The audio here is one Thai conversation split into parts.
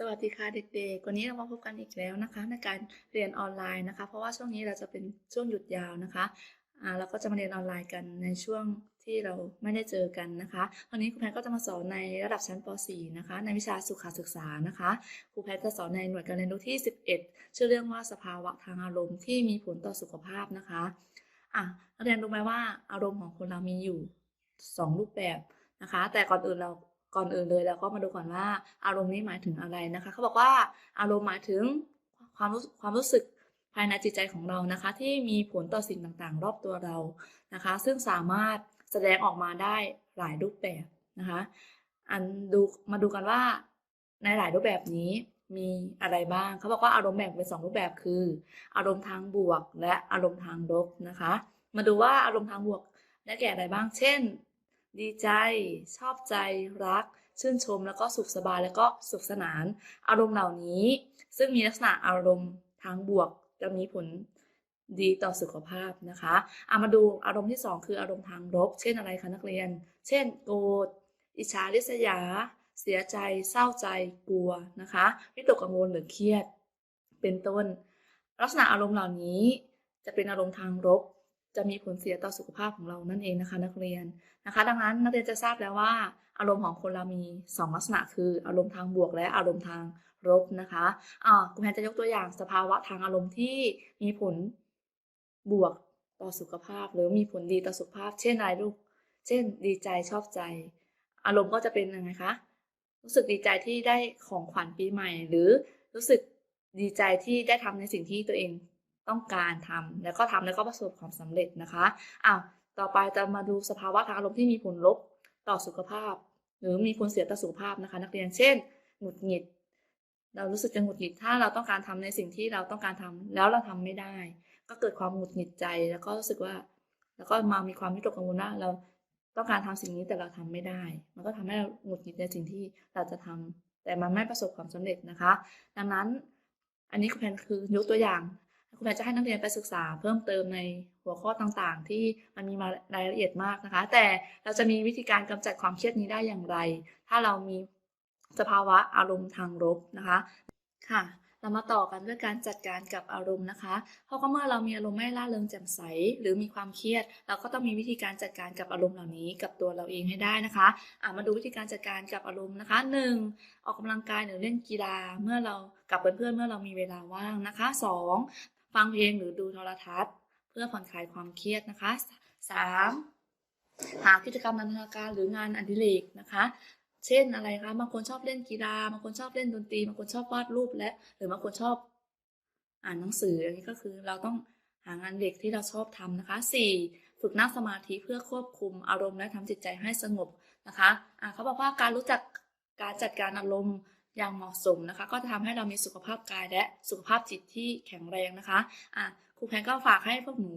สวัสดีค่ะเด็กๆ วันนี้เรามาพบกันอีกแล้วนะคะ ในการเรียนออนไลน์นะคะ เพราะว่าช่วงนี้เราจะเป็นช่วงหยุดยาวนะคะอ่าเราก็จะมาเรียนออนไลน์กันในช่วงที่เราไม่ได้เจอกันนะคะวันนี้ครูแพทย์ก็จะมาสอนในระดับชั้นป .4 นะคะ ในวิชาสุขศึกษานะคะครูแพทย์จะสอนในหน่วยการเรียนรู้ที่ 11 ชื่อเรื่องว่าสภาวะทางอารมณ์ที่มีผลต่อสุขภาพนะคะอะนักเรียนรู้ไหมว่าอารมณ์ของคนเรามีอยู่ 2 รูปแบบนะคะ แต่ก่อนอื่นเรา ก่อนอื่นเลยเราก็มาดูก่อนว่าอารมณ์นี้หมายถึงอะไรนะคะเขาบอกว่าอารมณ์หมายถึงความรู้ความรู้สึกภายในจิตใจของเรานะคะ ที่มีผลต่อสิ่งต่างๆ รอบตัวเรานะคะ ซึ่งสามารถแสดงออกมาได้หลายรูปแบบนะคะอันดูมาดูกันว่าในหลายรูปแบบนี้มีอะไรบ้างเขาบอกว่าอารมณ์แบ่งเป็นสองรูปแบบคือ อารมณ์ทางบวกและอารมณ์ทางลบนะคะ มาดูว่าอารมณ์ทางบวกได้แก่อะไรบ้าง เช่น ดีใจ ชอบใจ รัก ชื่นชม แล้วก็สุขสบาย แล้วก็สุขสนาน อารมณ์เหล่านี้ ซึ่งมีลักษณะอารมณ์ทางบวก จะมีผลดีต่อสุขภาพนะคะอามาดูอารมณ์ที่ 2 คืออารมณ์ทางลบ เช่นอะไรคะนักเรียน เช่น โกรธ อิจฉาริษยา เสียใจ เศร้าใจ กลัวนะคะ วิตกกังวลหรือเครียด เป็นต้น ลักษณะอารมณ์เหล่านี้จะเป็นอารมณ์ทางลบ จะมีผลเสียต่อสุขภาพของเรานั่นเองนะคะ นักเรียนนะคะ ดังนั้นนักเรียนจะทราบแล้วว่า อารมณ์ของคนเรามี 2 ลักษณะ คืออารมณ์ทางบวกและอารมณ์ทางลบนะคะอ่าคุณแพนจะยกตัวอย่างสภาวะทางอารมณ์ที่มีผลบวกต่อสุขภาพ หรือมีผลดีต่อสุขภาพ เช่นอะไรลูก เช่น ดีใจชอบใจ อารมณ์ก็จะเป็นยังไงคะ รู้สึกดีใจที่ได้ของขวัญปีใหม่ หรือรู้สึกดีใจที่ได้ทำในสิ่งที่ตัวเอง ต้องการทำแล้วก็ทำแล้วก็ประสบความสำเร็จนะคะอ้าวต่อไปจะมาดูสภาวะทางอารมณ์ที่มีผลลบต่อสุขภาพ หรือมีผลเสียต่อสุขภาพนะคะ นักเรียนเช่นหงุดหงิด เรารู้สึกจะหงุดหงิดถ้าเราต้องการทำในสิ่งที่เราต้องการทำแล้วเราทำไม่ได้ ก็เกิดความหงุดหงิดใจแล้วก็รู้สึกว่า แล้วก็มามีความวิตกกังวลว่าเราต้องการทำสิ่งนี้แต่เราทำไม่ได้ มันก็ทำให้เราหงุดหงิดในสิ่งที่เราจะทำแต่มันไม่ประสบความสำเร็จนะคะ ดังนั้นอันนี้แพนคือยกตัวอย่าง คุณแพนจะให้นักเรียนไปศึกษาเพิ่มเติมในหัวข้อต่างๆ ที่มันมีมารายละเอียดมากนะคะ แต่เราจะมีวิธีการกำจัดความเครียดนี้ได้อย่างไร ถ้าเรามีสภาวะอารมณ์ทางลบนะคะค่ะ เรามาต่อกันด้วยการจัดการกับอารมณ์นะคะ เพราะว่าเมื่อเรามีอารมณ์ไม่ร่าเริงแจ่มใส หรือมีความเครียด เราก็ต้องมีวิธีการจัดการกับอารมณ์เหล่านี้กับตัวเราเองให้ได้นะคะะมาดูวิธีการจัดการกับอารมณ์นะคะ 1. ออกกำลังกายหรือเล่นกีฬาเมื่อเรากับเพื่อนๆเมื่อเรามีเวลาว่างนะคะ 2. ฟังเพลงหรือดูโทรทัศน์ เพื่อผ่อนคลายความเครียดนะคะ 3. หากิจกรรมนันทนาการหรืองานอดิเรกนะคะ เช่นอะไรคะบางคนชอบเล่นกีฬาบางคนชอบเล่นดนตรีบางคนชอบวาดรูปและ หรือบางคนชอบอ่านหนังสืออันนี้ก็คือเราต้องหางานเด็กที่เราชอบทำนะคะ 4. ฝึกนั่งสมาธิเพื่อควบคุมอารมณ์และทำจิตใจให้สงบนะคะะเขาบอกว่าการรู้จักการจัดการอารมณ์ อย่างเหมาะสมนะคะ ก็จะทำให้เรามีสุขภาพกายและสุขภาพจิตที่แข็งแรงนะคะอะครูแพนก็ฝากให้พวกหนู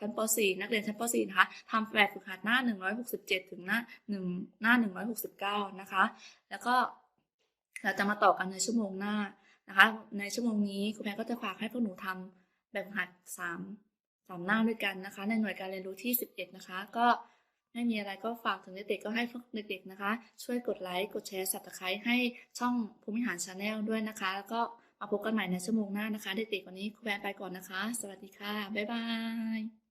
ชั้นป .4 นักเรียนชั้นป .4 นะคะทำแบบฝึกหัดหน้า 167 ถึงหน้า1หน้า 169 นะคะ แล้วก็เราจะมาต่อกันในชั่วโมงหน้านะคะ ในชั่วโมงนี้ครูแพนก็จะฝากให้พวกหนูทำแบบฝึกหัด 3 3 หน้าด้วยกันนะคะ ในหน่วยการเรียนรู้ที่ 11 นะคะ ก็ ไม่มีอะไรก็ฝากถึงเด็กๆก็ให้พวกเด็กๆนะคะ ช่วยกดไลค์กดแชร์สับตะไคร้ให้ช่องภูมิหารชาแนลด้วยนะคะ แล้วก็มาพบกันใหม่ในชั่วโมงหน้านะคะ เด็กๆวันนี้ครูแบนไปก่อนนะคะ สวัสดีค่ะ บ๊ายบาย